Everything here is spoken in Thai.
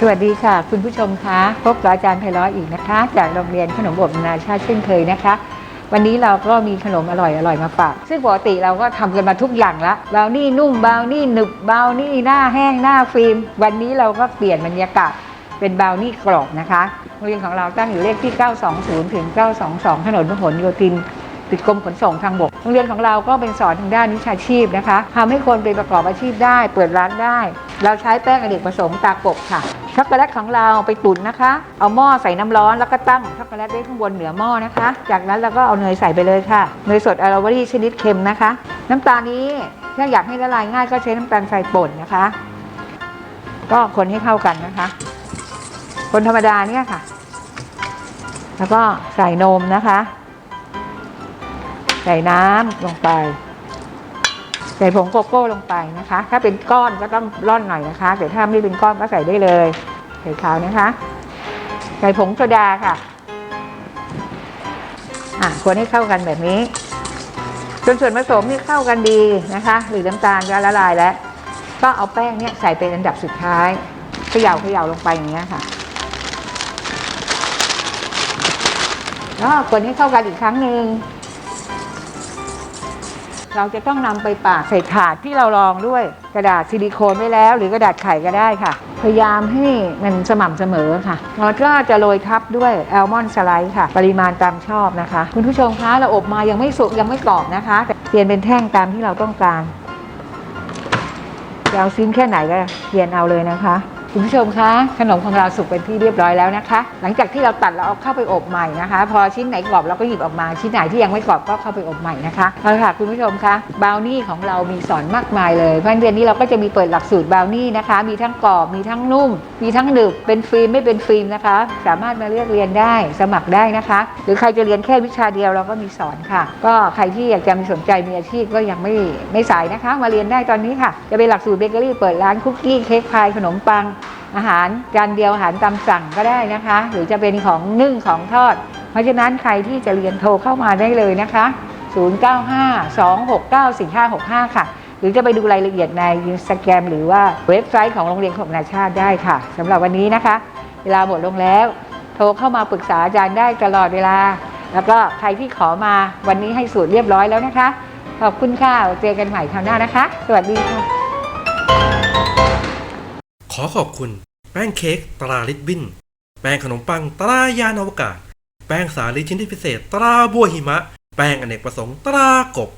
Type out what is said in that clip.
สวัสดีค่ะ คุณผู้ชมคะพบกับอาจารย์ไพเราะอีกนะคะ จากโรงเรียนขนมอบนานาชาติเช่นเคยนะคะ วันนี้เราก็มีขนมอร่อยอร่อยมาฝาก ซึ่งปกติเราก็ทำกันมาทุกอย่างละบราวนี่นุ่มบราวนี่หนึบบราวนี่หน้าแห้งหน้าฟิล์ม วันนี้เราก็เปลี่ยนบรรยากาศเป็นบราวนี่กรอบนะคะโรงเรียนของเราตั้งอยู่เลขที่ 920 ถึง 922 ถนนพหลโยธินติดกรมขนส่งทางบก โรงเรียนของเราก็เป็นสอนทางด้านวิชาชีพนะคะทำให้คนไปประกอบอาชีพได้ เปิดร้านได้ เราใช้แป้งอเนกประสงค์ตากบค่ะ ช็อกโกแลตของเราไปตุ๋นนะคะ เอาหม้อใส่น้ำร้อนแล้วก็ตั้งช็อกโกแลตไว้ข้างบนเหนือหม้อนะคะ จากนั้นเราก็เอาเนยใส่ไปเลยค่ะ เนยสดอาราเวอรี่ชนิดเค็มนะคะ น้ำตาลนี้ถ้าอยากให้ละลายง่ายก็ใช้น้ำตาลทรายป่นนะคะ ก็คนให้เข้ากันนะคะ คนธรรมดาเนี่ยค่ะ แล้วก็ใส่นมนะคะ ใส่น้ำลงไป ใส่ผงโกโก้ลงไปนะคะ ถ้าเป็นก้อนก็ต้องร่อนหน่อยนะคะ แต่ถ้าไม่เป็นก้อนก็ใส่ได้เลย ใส่ขาวนะคะ ใส่ผงโซดาค่ะ อะควรให้เข้ากันแบบนี้จนส่วนผสมนี่เข้ากันดีนะคะ หรือน้ำตาลก็ละลายแล้ว ก็เอาแป้งเนี่ยใส่เป็นอันดับสุดท้ายเขย่าเขย่าลงไปอย่างเงี้ยค่ะแล้วคนให้เข้ากันอีกครั้งหนึ่ง เราจะต้องนำไปปากใส่ถาดที่เรารองด้วยกระดาษซิลิโคนไว้แล้ว หรือกระดาษไข่ก็ได้ค่ะ พยายามให้มันสม่ำเสมอค่ะแล้วก็จะโรยทับด้วยแอลมอนด์สไลด์ค่ะ ปริมาณตามชอบนะคะ คุณผู้ชมคะเราอบมายังไม่สุกยังไม่กรอบนะคะแต่เปลี่ยนเป็นแท่งตามที่เราต้องการจะเอาซิ้นแค่ไหนก็เปลี่ยนเอาเลยนะคะ คุณผู้ชมคะขนมของเราสุกเป็นที่เรียบร้อยแล้วนะคะ หลังจากที่เราตัดเราเอาเข้าไปอบใหม่นะคะ พอชิ้นไหนกรอบเราก็หยิบออกมาชิ้นไหนที่ยังไม่กรอบก็เข้าไปอบใหม่นะคะเอาละค่ะคุณผู้ชมคะบราวนี่ของเรามีสอนมากมายเลยเพราะฉะนั้นเดือนนี้เราก็จะมีเปิดหลักสูตรบราวนี่นะคะ มีทั้งกรอบมีทั้งนุ่ม มีทั้งหนึบเป็นฟิล์มไม่เป็นฟิล์มนะคะ สามารถมาเลือกเรียนได้สมัครได้นะคะ หรือใครจะเรียนแค่วิชาเดียวเราก็มีสอนค่ะ ก็ใครที่อยากจะมีสนใจมีอาชีพก็ยังไม่ไม่สายนะคะ มาเรียนได้ตอนนี้ค่ะ จะเป็นหลักสูตรเบเกอรี่เปิดร้านคุกกี้เค้กพายขนมปัง อาหารจานเดียวอาหารตามสั่งก็ได้นะคะ หรือจะเป็นของนึ่งของทอด เพราะฉะนั้นใครที่จะเรียนโทรเข้ามาได้เลยนะคะ 0952694565 ค่ะ หรือจะไปดูรายละเอียดใน Instagram หรือว่าเว็บไซต์ของโรงเรียนของนานชาติได้ค่ะสำหรับวันนี้นะคะ เวลาหมดลงแล้ว โทรเข้ามาปรึกษาอาจารย์ได้ตลอดเวลา แล้วก็ใครที่ขอมาวันนี้ให้สูตรเรียบร้อยแล้วนะคะ ขอบคุณค่ะเจอกันใหม่คราวหน้านะคะ สวัสดีค่ะ อขอบคุณ แป้งเค้กตราลิบบิน แป้งขนมปังตรายานอวกาศ แป้งสาลีชิ้นที่พิเศษตราบัวหิมะ แป้งอเนกประสงค์ตรากบ